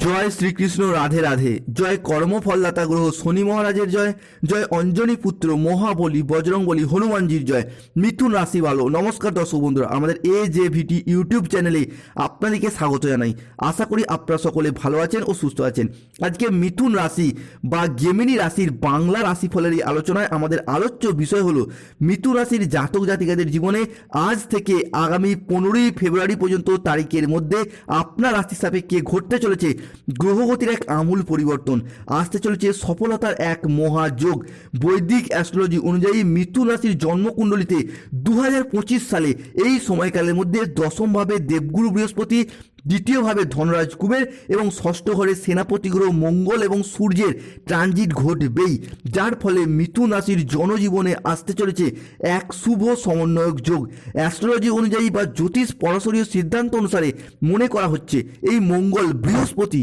জয় শ্রীকৃষ্ণ, রাধে রাধে। জয় কর্মফলদাতা গ্রহ শনি মহারাজের জয়। জয় অঞ্জনী পুত্র, মহাবলী, বজরংবলী, হনুমানজির জয়। মিথুন রাশি ভালো। নমস্কার দর্শক বন্ধুরা, আমাদের এ জে ভিটি ইউটিউব চ্যানেলে আপনাদেরকে স্বাগত জানাই। আশা করি আপনারা সকলে ভালো আছেন ও সুস্থ আছেন। আজকে মিথুন রাশি বা গেমিনী রাশির বাংলা রাশিফলের এই আলোচনায় আমাদের আলোচ্য বিষয় হলো মিথুন রাশির জাতক জাতিকাদের জীবনে আজ থেকে আগামী পনেরোই ফেব্রুয়ারি পর্যন্ত তারিখের মধ্যে আপনার রাশি সাপেক্ষে ঘটতে চলেছে। গ্রহগতির এক আমূল পরিবর্তন। আসতে চলেছে সফলতার এক মহাযোগ। বৈদিক অ্যাস্ট্রোলজি অনুযায়ী মিথুন রাশির জন্মকুণ্ডলিতে দু সালে এই সময়কালের মধ্যে দশমভাবে দেবগুরু বৃহস্পতি দ্বিতীয়ভাবে ধনরাজ কুবের এবং ষষ্ঠ ঘরে সেনাপতি গ্রহ মঙ্গল এবং সূর্যের ট্রানজিট ঘটবেই, যার ফলে মিথুন রাশির জনজীবনে আসতে চলেছে এক শুভ সমন্বয়ক যোগ। অ্যাস্ট্রোলজি অনুযায়ী বা জ্যোতিষ পরাশরীয় সিদ্ধান্ত অনুসারে মনে করা হচ্ছে এই মঙ্গল বৃহস্পতি।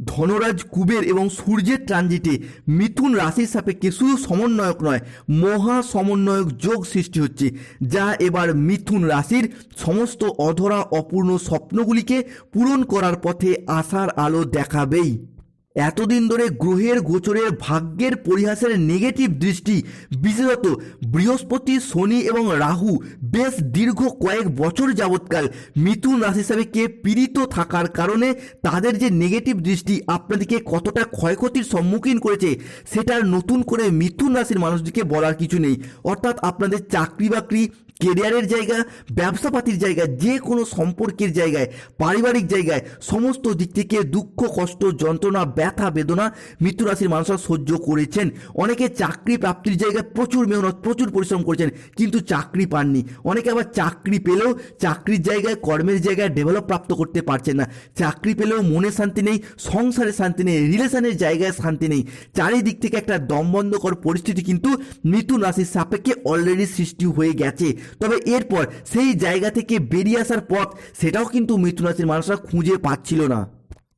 ধনরাজ কুবের এবং সূর্যের ট্রানজিটে মিথুন রাশির সাপেক্ষে শুধু সমন্বয়ক নয়, মহা সমন্বয়ক যোগ সৃষ্টি হচ্ছে, যা এবার মিথুন রাশির সমস্ত অধরা অপূর্ণ স্বপ্নগুলিকে পূরণ করার পথে আশার আলো দেখাবেই। এতদিন ধরে গ্রহের গোচরের ভাগ্যের পরিহাসের নেগেটিভ দৃষ্টি, বিশেষত বৃহস্পতি, শনি এবং রাহু বেশ দীর্ঘ কয়েক বছর যাবৎকাল মিথুন রাশি হিসাবে কে পীড়িত থাকার কারণে তাদের যে নেগেটিভ দৃষ্টি আপনাদেরকে কতটা ক্ষয়ক্ষতির সম্মুখীন করেছে, সেটার নতুন করে মিথুন রাশির মানুষদেরকে বলার কিছু নেই। অর্থাৎ আপনাদের চাকরি বাকরি কেরিয়ারের জায়গা, ব্যবসাপাতির জায়গা, যে কোনো সম্পর্কের জায়গায়, পারিবারিক জায়গায়, সমস্ত দিক থেকে দুঃখ, কষ্ট, যন্ত্রণা ব্যথা, বেদনা মৃত্যু রাশির মানুষরা সহ্য করেছেন। অনেকে চাকরি প্রাপ্তির জায়গায় প্রচুর মেহনত, প্রচুর পরিশ্রম করেছেন, কিন্তু চাকরি পাননি। অনেকে আবার চাকরি পেলেও চাকরির জায়গায়, কর্মের জায়গায় ডেভেলপ প্রাপ্ত করতে পারছেন না। চাকরি পেলেও মনে শান্তি নেই, সংসারে শান্তি নেই, রিলেশনের জায়গায় শান্তি নেই। চারিদিক থেকে একটা দমবন্ধকর পরিস্থিতি কিন্তু মিথুন রাশির সাপেক্ষে অলরেডি সৃষ্টি হয়ে গেছে। তবে এরপর সেই জায়গা থেকে বেরিয়ে আসার পথ, সেটাও কিন্তু মিথুন রাশির মানুষরা খুঁজে পাচ্ছিল না।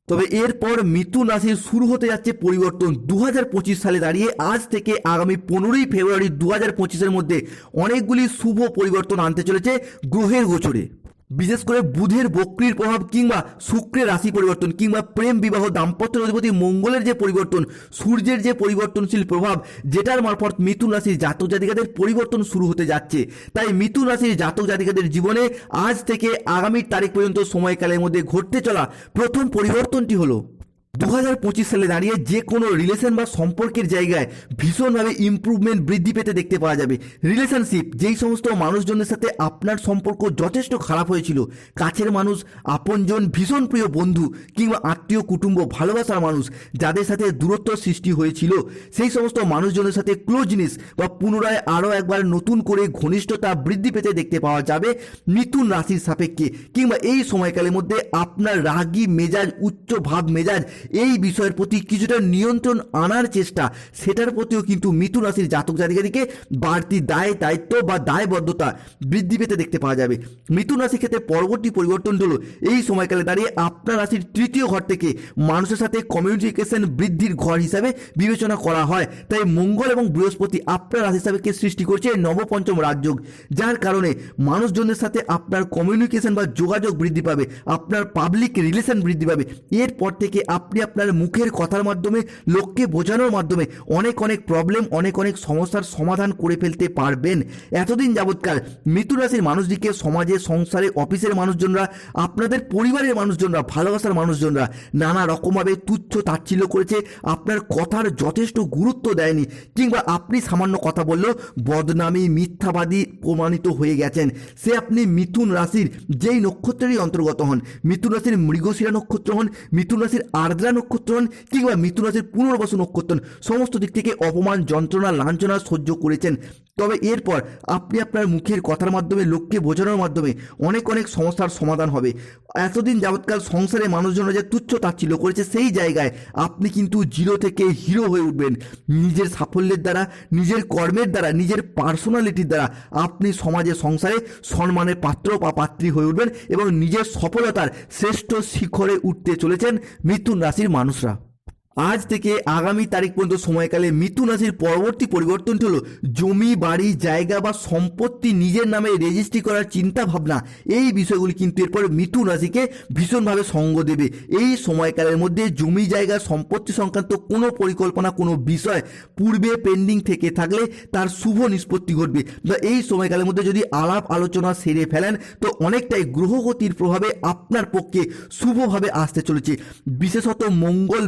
তবে এরপর মিথুন রাশির শুরু হতে যাচ্ছে পরিবর্তন। দু হাজার পঁচিশ সালে দাঁড়িয়ে আজ থেকে আগামী পনেরোই ফেব্রুয়ারি দু হাজার মধ্যে অনেকগুলি শুভ পরিবর্তন আনতে চলেছে গ্রহের গোচরে। বিশেষ করে বুধের বক্রির প্রভাব কিংবা শুক্রের রাশি পরিবর্তন কিংবা প্রেম বিবাহ দাম্পত্য অধিপতি মঙ্গলের যে পরিবর্তন, সূর্যের যে পরিবর্তনশীল প্রভাব, যেটার মারফত মিথুন রাশির জাতক জাতিকাদের পরিবর্তন শুরু হতে যাচ্ছে। তাই মিথুন রাশির জাতক জাতিকাদের জীবনে আজ থেকে আগামী তারিখ পর্যন্ত সময়কালের মধ্যে ঘটতে চলা প্রথম পরিবর্তনটি হলো দু হাজার পঁচিশ সালে দাঁড়িয়ে যে কোনো রিলেশন বা সম্পর্কের জায়গায় ভীষণভাবে ইমপ্রুভমেন্ট বৃদ্ধি পেতে দেখতে পাওয়া যাবে। রিলেশনশিপ যেই সমস্ত মানুষজনের সাথে আপনার সম্পর্ক যথেষ্ট খারাপ হয়েছিল, কাছের মানুষ, আপনজন, ভীষণ প্রিয় বন্ধু কিংবা আত্মীয়, কুটুম্ব, ভালোবাসার মানুষ, যাদের সাথে দূরত্ব সৃষ্টি হয়েছিল, সেই সমস্ত মানুষজনের সাথে ক্লোজনেস বা পুনরায় আরও একবার নতুন করে ঘনিষ্ঠতা বৃদ্ধি পেতে দেখতে পাওয়া যাবে মিথুন রাশির সাপেক্ষে কিংবা এই সময়কালের মধ্যে আপনার রাগী মেজাজ, উচ্চ ভাব মেজাজ এই বিষয়ের প্রতি কিছুটা নিয়ন্ত্রণ আনার চেষ্টা, সেটার প্রতিও কিন্তু মিথুন রাশির জাতক জাতিকাদিকে বাড়তি দায়, দায়িত্ব বা দায়বদ্ধতা বৃদ্ধি পেতে দেখতে পাওয়া যাবে। মিথুন রাশির ক্ষেত্রে পরবর্তী পরিবর্তন হলো, এই সময়কালে দাঁড়িয়ে আপনার রাশির তৃতীয় ঘর থেকে মানুষের সাথে কমিউনিকেশন বৃদ্ধির ঘর হিসাবে বিবেচনা করা হয়। তাই মঙ্গল এবং বৃহস্পতি আপনার রাশি হিসাবে সৃষ্টি করছে নবপঞ্চম রাজযোগ, যার কারণে মানুষজনের সাথে আপনার কমিউনিকেশন বা যোগাযোগ বৃদ্ধি পাবে, আপনার পাবলিক রিলেশন বৃদ্ধি পাবে। এরপর থেকে আপনি আপনার মুখের কথার মাধ্যমে, লোককে বোঝানোর মাধ্যমে অনেক অনেক প্রবলেম অনেক অনেক সমস্যার সমাধান করে ফেলতে পারবেন। এতদিন যাবৎকাল মৃত্যু রাশির মানুষদিকে, সমাজে, সংসারে, অফিসের মানুষজনরা, আপনাদের পরিবারের মানুষজনরা, ভালোবাসার মানুষজনরা নানা রকমভাবে তুচ্ছ তাচ্ছিল্য করেছে। আপনার কথার যথেষ্ট গুরুত্ব দেয়নি, কিংবা আপনি সামান্য কথা বললেও বদনামী, মিথ্যাবাদী প্রমাণিত হয়ে গেছেন। সে আপনি মিথুন রাশির যেই নক্ষত্রেরই অন্তর্গত হন, মিথুন রাশির মৃগশিরা নক্ষত্র হন, মিথুন রাশির আর্দ্রা নক্ষত্র হন কিংবা মিথুন রাশির পুনর্বসু নক্ষত্র সমস্ত দিক থেকে অপমান, যন্ত্রণা, লাঞ্ছনা সহ্য করেছেন। তবে এরপর আপনি আপনার মুখের কথার মাধ্যমে, লোককে বোঝানোর মাধ্যমে অনেক অনেক সমস্যার সমাধান হবে। এতদিন যাবৎকাল সংসারে মানুষজনরা যে তুচ্ছ তাচ্ছিল্য করেছে, সেই জায়গায় আপনি কিন্তু জিরো থেকে হিরো হয়ে উঠবেন। নিজের সাফল্যের দ্বারা, নিজের কর্মের দ্বারা, নিজের পার্সোনালিটির দ্বারা আপনি সমাজে, সংসারে সম্মানের পাত্র বা পাত্রী হয়ে উঠবেন এবং নিজের সফলতার শ্রেষ্ঠ শিখরে উঠতে চলেছেন মিথুন রাশির মানুষরা। আজ থেকে আগামী তারিখ পর্যন্ত সময়কালে মিথুন রাশির পরবর্তী পরিবর্তনটি হলো জমি, বাড়ি, জায়গা বা সম্পত্তি নিজের নামে রেজিস্ট্রি করার চিন্তা ভাবনা। এই বিষয়গুলি কিন্তু এরপর মিথুন রাশিকে ভীষণভাবে সঙ্গ দেবে। এই সময়কালের মধ্যে জমি, জায়গা, সম্পত্তি সংক্রান্ত কোনো পরিকল্পনা, কোনো বিষয় পূর্বে পেন্ডিং থেকে থাকলে তার শুভ নিষ্পত্তি ঘটবে। বা এই সময়কালের মধ্যে যদি আলাপ আলোচনা সেরে ফেলেন, তো অনেকটাই গ্রহগতির প্রভাবে আপনার পক্ষে শুভভাবে আসতে চলেছে। বিশেষত মঙ্গল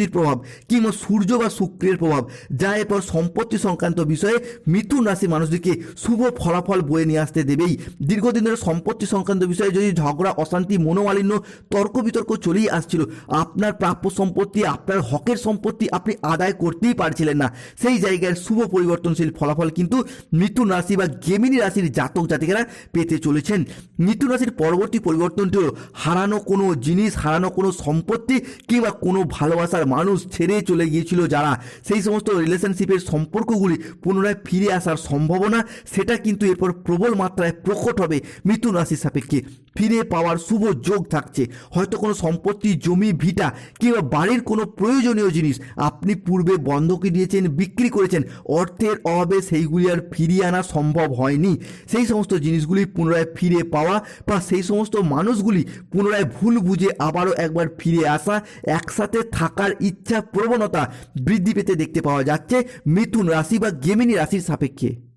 বৃহস্পতির প্রভাব, কিংবা সূর্য বা শুক্রের প্রভাব, যা এরপর সম্পত্তি সংক্রান্ত বিষয়ে মিথুন রাশি মানুষদেরকে শুভ ফলাফল বয়ে নিয়ে আসতে দেবেই। দীর্ঘদিন ধরে সম্পত্তি সংক্রান্ত বিষয়ে যদি ঝগড়া, অশান্তি, মনোমালিন্য, তর্ক বিতর্ক চলেই আসছিল, আপনার প্রাপ্য সম্পত্তি, আপনার হকের সম্পত্তি আপনি আদায় করতেই পারছিলেন না। সেই জায়গায় শুভ পরিবর্তনশীল ফলাফল কিন্তু মিথুন রাশি বা গেমিনী রাশির জাতক জাতিকারা পেতে চলেছেন। মিথুন রাশির পরবর্তী পরিবর্তনটি হারানো কোনো জিনিস, হারানো কোনো সম্পত্তি, কিংবা কোনো ভালোবাসার মানুষ ছেড়ে চলে গিয়েছিল যারা। সেই সমস্ত রিলেশনশিপের সম্পর্কগুলি পুনরায় ফিরে আসার সম্ভাবনা, সেটা কিন্তু এরপর প্রবল মাত্রায় প্রকট হবে মিথুন রাশির সাপেক্ষে। ফিরে পাওয়ার শুভ যোগ থাকছে। হয়তো কোনো সম্পত্তি, জমি, ভিটা কিংবা বাড়ির কোনো প্রয়োজনীয় জিনিস আপনি পূর্বে বন্ধকে দিয়েছেন, বিক্রি করেছেন, অর্থের অভাবে সেইগুলি আর ফিরিয়ে আনা সম্ভব হয়নি। সেই সমস্ত জিনিসগুলি পুনরায় ফিরে পাওয়া বা সেই সমস্ত মানুষগুলি পুনরায় ভুল বুঝে আবারও একবার ফিরে আসা, একসাথে থাকার ইচ্ছা প্রবণতা বৃদ্ধি পেতে দেখতে পাওয়া যাচ্ছে। মিথুন রাশি বা গেমিনী রাশির সাপেক্ষে।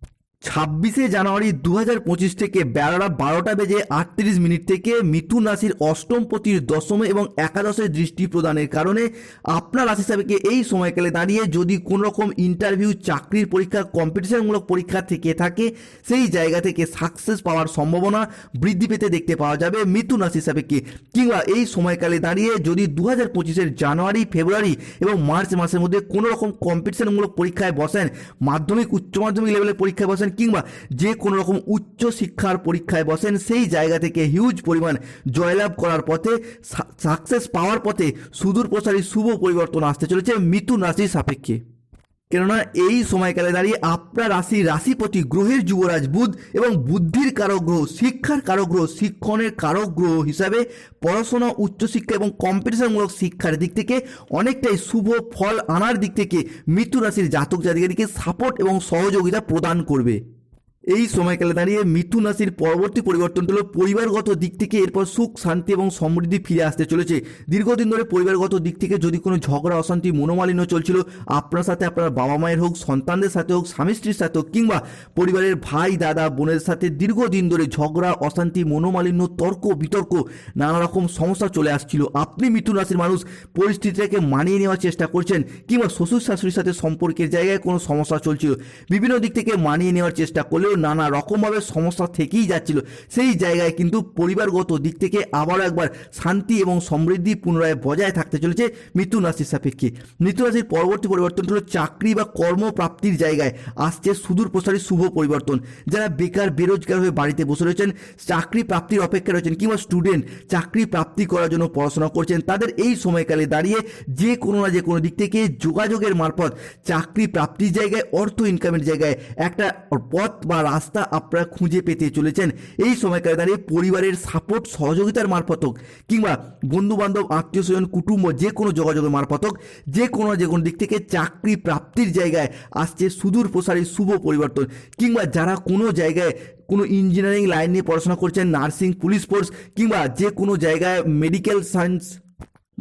ছাব্বিশে জানুয়ারি দু হাজার পঁচিশ থেকে বেলাটা বারোটা বেজে আটত্রিশ মিনিট থেকে মিথুন রাশির অষ্টম পতির দশম এবং একাদশের দৃষ্টি প্রদানের কারণে আপনার রাশি সাপেক্ষে এই সময়কালে দাঁড়িয়ে যদি কোনো রকম ইন্টারভিউ চাকরির পরীক্ষা কম্পিটিশনমূলক পরীক্ষা থেকে থাকে, সেই জায়গা থেকে সাকসেস পাওয়ার সম্ভাবনা বৃদ্ধি পেতে দেখতে পাওয়া যাবে মিথুন রাশি সাপেক্ষে কিংবা এই সময়কালে দাঁড়িয়ে যদি দু হাজার পঁচিশের জানুয়ারি, ফেব্রুয়ারি এবং মার্চ মাসের মধ্যে কোনো রকম কম্পিটিশনমূলক পরীক্ষায় বসেন, মাধ্যমিক, উচ্চ মাধ্যমিক লেভেলের পরীক্ষায় বসেন কিংবা যে কোনো রকম উচ্চ শিক্ষার পরীক্ষায় বসেন, সেই জায়গা থেকে হিউজ পরিমাণ জয়লাভ করার পথে সাকসেস পাওয়ার পথে সুদূর প্রসারী শুভ পরিবর্তন আসতে চলেছে। মিথুন রাশির সাপেক্ষে। কেননা এই সময়কালে দাঁড়িয়ে আপনার রাশি রাশিপতি গ্রহের যুবরাজ বুধ এবং বুদ্ধির কারক গ্রহ শিক্ষার কারক গ্রহ শিক্ষণের কারক গ্রহ হিসাবে পড়াশোনা, উচ্চশিক্ষা এবং কম্পিটিশনমূলক শিক্ষার দিক থেকে অনেকটাই শুভ ফল আনার দিক থেকে মৃত্যু রাশির জাতক জাতিকারীকে সাপোর্ট এবং সহযোগিতা প্রদান করবে। এই সময়কালে দাঁড়িয়ে মিথুন রাশির পরবর্তী পরিবর্তন হলো পরিবারগত দিক থেকে এরপর সুখ, শান্তি এবং সমৃদ্ধি ফিরে আসতে চলেছে। দীর্ঘদিন ধরে পরিবারগত দিক থেকে যদি কোনো ঝগড়া, অশান্তি, মনোমালিন্য চলছিল, আপনার সাথে আপনার বাবা মায়ের হোক, সন্তানদের সাথে হোক, স্বামী স্ত্রীর সাথে হোক, কিংবা পরিবারের ভাই, দাদা, বোনের সাথে দীর্ঘদিন ধরে ঝগড়া, অশান্তি, মনোমালিন্য, তর্ক, বিতর্ক, নানা রকম সমস্যা চলে আসছিল। আপনি মিথুন রাশির মানুষ পরিস্থিতিটাকে মানিয়ে নেওয়ার চেষ্টা করছেন, কিংবা শ্বশুর শাশুড়ির সাথে সম্পর্কের জায়গায় কোনো সমস্যা চলছিল। বিভিন্ন দিক থেকে মানিয়ে নেওয়ার চেষ্টা করলেও নানা রকমভাবে সমস্যা থেকেই যাচ্ছিল। সেই জায়গায় কিন্তু পরিবারগত দিক থেকে আবারও একবার শান্তি এবং সমৃদ্ধি পুনরায় বজায় থাকতে চলেছে মিথুন রাশির সাপেক্ষে। মিথুন রাশির পরবর্তী পরিবর্তন হলো চাকরি বা কর্মপ্রাপ্তির জায়গায় আসছে সুদূর প্রসারী শুভ পরিবর্তন। যারা বেকার, বেরোজগার হয়ে বাড়িতে বসে রয়েছেন, চাকরি প্রাপ্তির অপেক্ষা রয়েছেন কিংবা স্টুডেন্ট চাকরি প্রাপ্তি করার জন্য পড়াশোনা করছেন, তাদের এই সময়কালে দাঁড়িয়ে যে কোনো না যে কোনো দিক থেকে যোগাযোগের মারফত চাকরি প্রাপ্তির জায়গায়, অর্থ ইনকামের জায়গায় একটা পথ বা রাস্তা আপনারা খুঁজে পেতে চলেছেন। এই সময়কালে দাঁড়িয়ে পরিবারের সাপোর্ট সহযোগিতার মারফত হোক কিংবা বন্ধু বান্ধব আত্মীয় স্বজন কুটুম্ব যে কোনো যোগাযোগের মারফত হোক যে কোনো যে কোনো দিক থেকে চাকরি প্রাপ্তির জায়গায় আসছে সুদূর প্রসারী শুভ পরিবর্তন কিংবা যারা কোনো জায়গায় কোনো ইঞ্জিনিয়ারিং লাইন নিয়ে পড়াশোনা করছেন নার্সিং পুলিশ ফোর্স কিংবা যে কোনো জায়গায় মেডিকেল সায়েন্স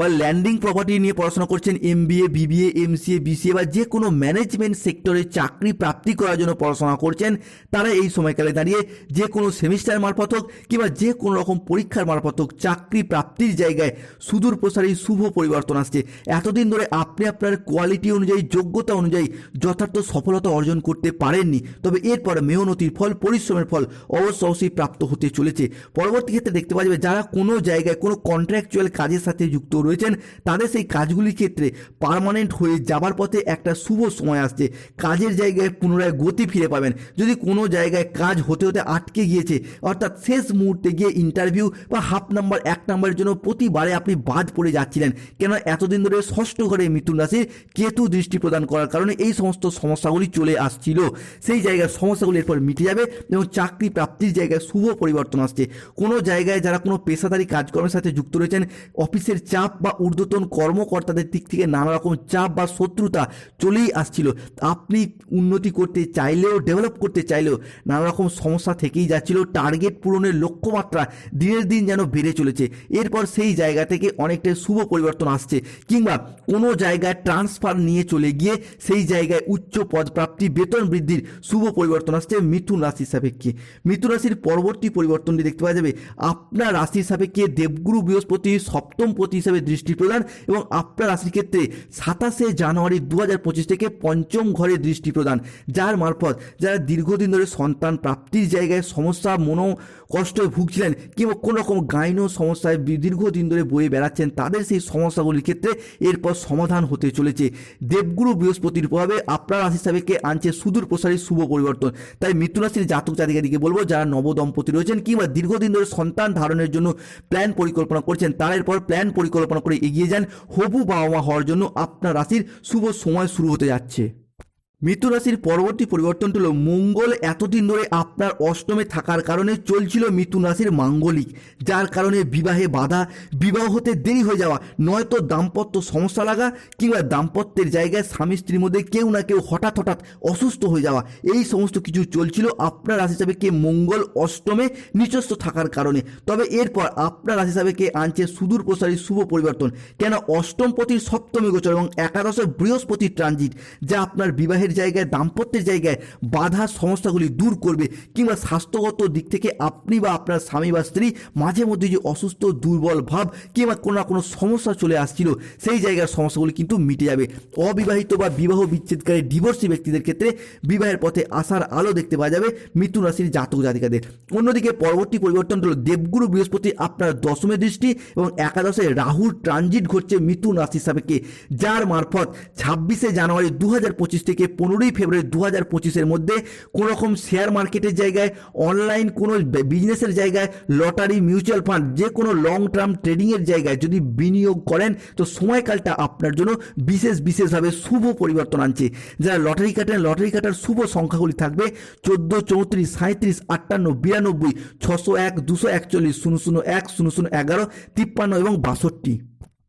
বা ল্যান্ডিং প্রপার্টি নিয়ে পড়াশোনা করছেন M BA BBA M MCA BCA বা যে কোনো ম্যানেজমেন্ট সেক্টরে চাকরি প্রাপ্তি করার জন্য পড়াশোনা করছেন, তারা এই সময়কালে দাঁড়িয়ে যে কোনো সেমিস্টার মারফত হোক কিংবা যে কোনো রকম পরীক্ষার মারফত হোক, চাকরি প্রাপ্তির জায়গায় সুদূর প্রসারী শুভ পরিবর্তন আসছে। এতদিন ধরে আপনি আপনার কোয়ালিটি অনুযায়ী, যোগ্যতা অনুযায়ী যথার্থ সফলতা অর্জন করতে পারেননি। তবে এরপর মেহনতির ফল, পরিশ্রমের ফল অবশ্য অবশ্যই প্রাপ্ত হতে চলেছে। পরবর্তী ক্ষেত্রে দেখতে পাওয়া যাবে যারা কোনো জায়গায় কোনো কন্ট্রাকচুয়াল কাজের সাথে যুক্ত রয়েছেন, তাদের সেই কাজগুলির ক্ষেত্রে পার্মানেন্ট হয়ে যাবার পথে একটা শুভ সময় আসছে। কাজের জায়গায় পুনরায় গতি ফিরে পাবেন। যদি কোনো জায়গায় কাজ হতে হতে আটকে গিয়েছে, অর্থাৎ শেষ মুহূর্তে গিয়ে ইন্টারভিউ বা হাফ নাম্বার এক নাম্বারের জন্য প্রতিবারে আপনি বাদ পড়ে যাচ্ছিলেন। কেন এতদিন ধরে ষষ্ঠ ঘরে মিথুন রাশির কেতু দৃষ্টি প্রদান করার কারণে এই সমস্ত সমস্যাগুলি চলে আসছিল। সেই জায়গার সমস্যাগুলি এরপর মিটে যাবে এবং চাকরি প্রাপ্তির জায়গায় শুভ পরিবর্তন আসছে। কোনো জায়গায় যারা কোনো পেশাদারি কাজকর্মের সাথে যুক্ত রয়েছেন, অফিসের চাপ বা ঊর্ধ্বতন কর্মকর্তাদের দিক থেকে নানা রকম চাপ বা শত্রুতা চলেই আসছিল। আপনি উন্নতি করতে চাইলেও ডেভেলপ করতে চাইলেও নানা রকম সমস্যা থেকেই যাচ্ছিল। টার্গেট পূরণের লক্ষ্যমাত্রা দিনের দিন যেন বেড়ে চলেছে। এরপর সেই জায়গা থেকে অনেকটা শুভ পরিবর্তন আসছে কিংবা কোনো জায়গায় ট্রান্সফার নিয়ে চলে গিয়ে সেই জায়গায় উচ্চ পদপ্রাপ্তি, বেতন বৃদ্ধির শুভ পরিবর্তন আসছে মিথুন রাশির সাপেক্ষে। মিথুন রাশির পরবর্তী পরিবর্তনটি দেখতে পাওয়া যাবে। আপনার রাশির সাপেক্ষে দেবগুরু বৃহস্পতি সপ্তম পতি হিসাবে দৃষ্টি প্রদান এবং আপনার রাশির ক্ষেত্রে সাতাশে জানুয়ারি দু হাজার পঁচিশ থেকে পঞ্চম ঘরে দৃষ্টি প্রদান যার মারফত যারা দীর্ঘদিন ধরে সন্তান প্রাপ্তির জায়গায় সমস্যা, মনো কষ্টে ভুগছিলেন, কিংবা কোনো রকম গাইন সমস্যায় দীর্ঘদিন ধরে বয়ে বেড়াচ্ছেন, তাদের সেই সমস্যাগুলির ক্ষেত্রে এরপর সমাধান হতে চলেছে। দেবগুরু বৃহস্পতির প্রভাবে আপনার রাশি সাপেক্ষে আনছে সুদূর প্রসারী শুভ পরিবর্তন। তাই মৃত্যু রাশির জাতক জাতিকাদিকে বলব, যারা নবদম্পতি রয়েছেন, কিংবা দীর্ঘদিন ধরে সন্তান ধারণের জন্য প্ল্যান পরিকল্পনা করছেন, তার এরপর প্ল্যান পরিকল্পনা করে এগিয়ে যান। হবু বাবা মা হওয়ার জন্য আপনার রাশির শুভ সময় শুরু হতে যাচ্ছে। মৃত্যু রাশির পরবর্তী পরিবর্তনটি হলো মঙ্গল এতদিন ধরে আপনার অষ্টমে থাকার কারণে চলছিল মিথুন রাশির মাঙ্গলিক, যার কারণে বিবাহে বাধা, বিবাহ হতে দেরি হয়ে যাওয়া, নয়তো দাম্পত্য সমস্যা লাগা কিংবা দাম্পত্যের জায়গায় স্বামী স্ত্রীর মধ্যে কেউ না কেউ হঠাৎ হঠাৎ অসুস্থ হয়ে যাওয়া, এই সমস্ত কিছু চলছিল আপনার রাশি কে মঙ্গল অষ্টমে নিচস্থ থাকার কারণে। তবে এরপর আপনার রাশি কে আনছে সুদূর প্রসারী শুভ পরিবর্তন, কেন অষ্টমপতির সপ্তমী গোচর এবং একাদশে বৃহস্পতির ট্রানজিট, যা আপনার বিবাহের জায়গায়, দাম্পত্যের জায়গায় বাধা সমস্যাগুলি দূর করবে কিংবা স্বাস্থ্যগত দিক থেকে আপনি বা আপনার স্বামী বা স্ত্রী মাঝে মধ্যে যে অসুস্থ, দুর্বল ভাব কিংবা কোনো না কোনো সমস্যা চলে আসছিল, সেই জায়গার সমস্যাগুলি কিন্তু মিটে যাবে। অবিবাহিত বা বিবাহ বিচ্ছেদকারী ডিভোর্সি ব্যক্তিদের ক্ষেত্রে বিবাহের পথে আসার আলো দেখতে পাওয়া যাবে মিথুন রাশির জাতক জাতিকাদের। অন্যদিকে পরবর্তী পরিবর্তন হলো দেবগুরু বৃহস্পতি আপনার দশমে দৃষ্টি এবং একাদশে রাহুর ট্রানজিট ঘটছে মিথুন রাশির সাপেক্ষে, যার মারফত ছাব্বিশে জানুয়ারি দু থেকে পনেরোই ফেব্রুয়ারি দু হাজার পঁচিশের মধ্যে কোনো রকম শেয়ার মার্কেটের জায়গায়, অনলাইন কোনো বিজনেসের জায়গায়, লটারি, মিউচুয়াল ফান্ড, যে কোনো লং টার্ম ট্রেডিংয়ের জায়গায় যদি বিনিয়োগ করেন, তো সময়কালটা আপনার জন্য বিশেষ বিশেষভাবে শুভ পরিবর্তন আনছে। যারা লটারি কাটেন, লটারি কাটার শুভ সংখ্যাগুলি থাকবে চোদ্দ, চৌত্রিশ সাঁত্রিশ আটান্ন, বিরানব্বই, ছশো এক, দুশো একচল্লিশ, শূন্য শূন্য এক, শূন্য শূন্য এগারো, তিপ্পান্ন এবং বাষট্টি।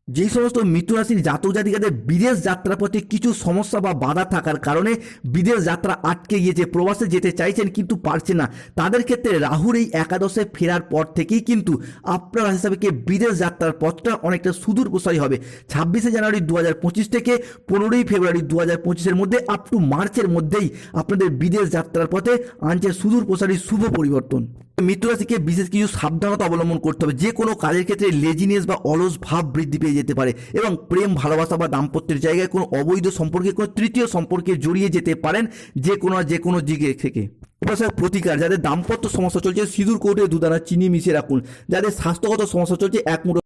যেই সমস্ত মৃত্যু রাশির জাতক জাতিকাদের বিদেশ যাত্রা পথে কিছু সমস্যা বা বাধা থাকার কারণে বিদেশ যাত্রা আটকে গিয়েছে, প্রবাসে যেতে চাইছেন কিন্তু পারছে না। তাদের ক্ষেত্রে রাহুর এই একাদশে ফেরার পর থেকেই কিন্তু আপনার রাশি হিসাবে কি বিদেশ যাত্রার পথটা অনেকটা সুদূর প্রসারী হবে। ছাব্বিশে জানুয়ারি দু হাজার পঁচিশ থেকে পনেরোই ফেব্রুয়ারি দু হাজার পঁচিশের মধ্যে আপ টু মার্চের মধ্যেই আপনাদের বিদেশ যাত্রার পথে আনছে সুদূর প্রসারী শুভ পরিবর্তন। মৃত্যু রাশিকে বিশেষ কিছু সাবধানতা অবলম্বন করতে হবে। যে কোনো কাজের ক্ষেত্রে লেজিনেস বা অলস ভাব বৃদ্ধি পেয়ে যেতে পারে এবং প্রেম, ভালোবাসা বা দাম্পত্যের জায়গায় কোনো অবৈধ সম্পর্কে কোনো তৃতীয় সম্পর্কে জড়িয়ে যেতে পারেন যে কোনো যে কোনো দিকে থেকে। উপসার প্রতিকার, যাদের দাম্পত্য সমস্যা চলছে, সিঁদুর কৌটে দুদানা চিনি মিশিয়ে রাখুন। যাদের স্বাস্থ্যগত সমস্যা চলছে, এক মুঠো